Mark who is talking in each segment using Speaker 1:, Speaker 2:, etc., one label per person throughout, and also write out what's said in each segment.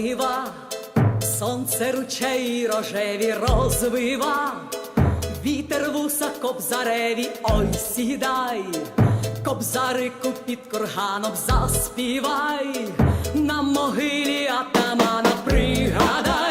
Speaker 1: злива, сонце ручей рожеві розвива, вітер вуса кобзареві, ой сідай, кобзарику під курганом заспівай, на могилі атамана пригадай.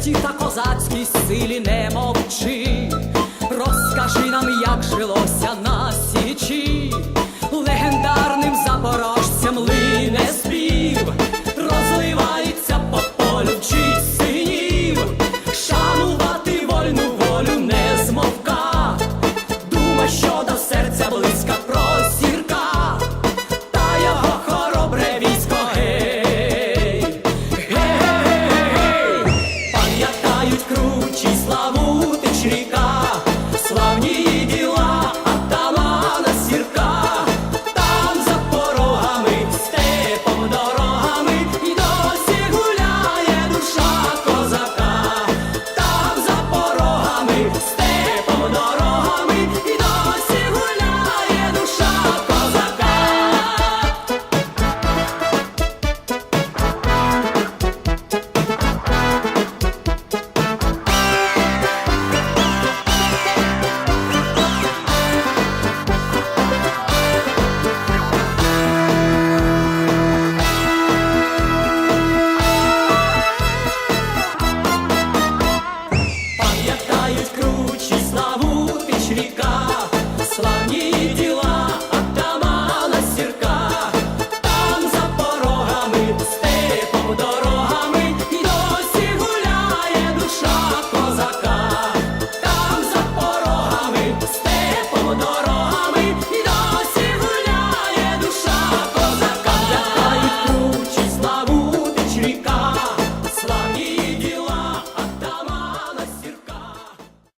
Speaker 1: мужності та козацькій силі не мовчи, розкажи нам, як жилося нам. need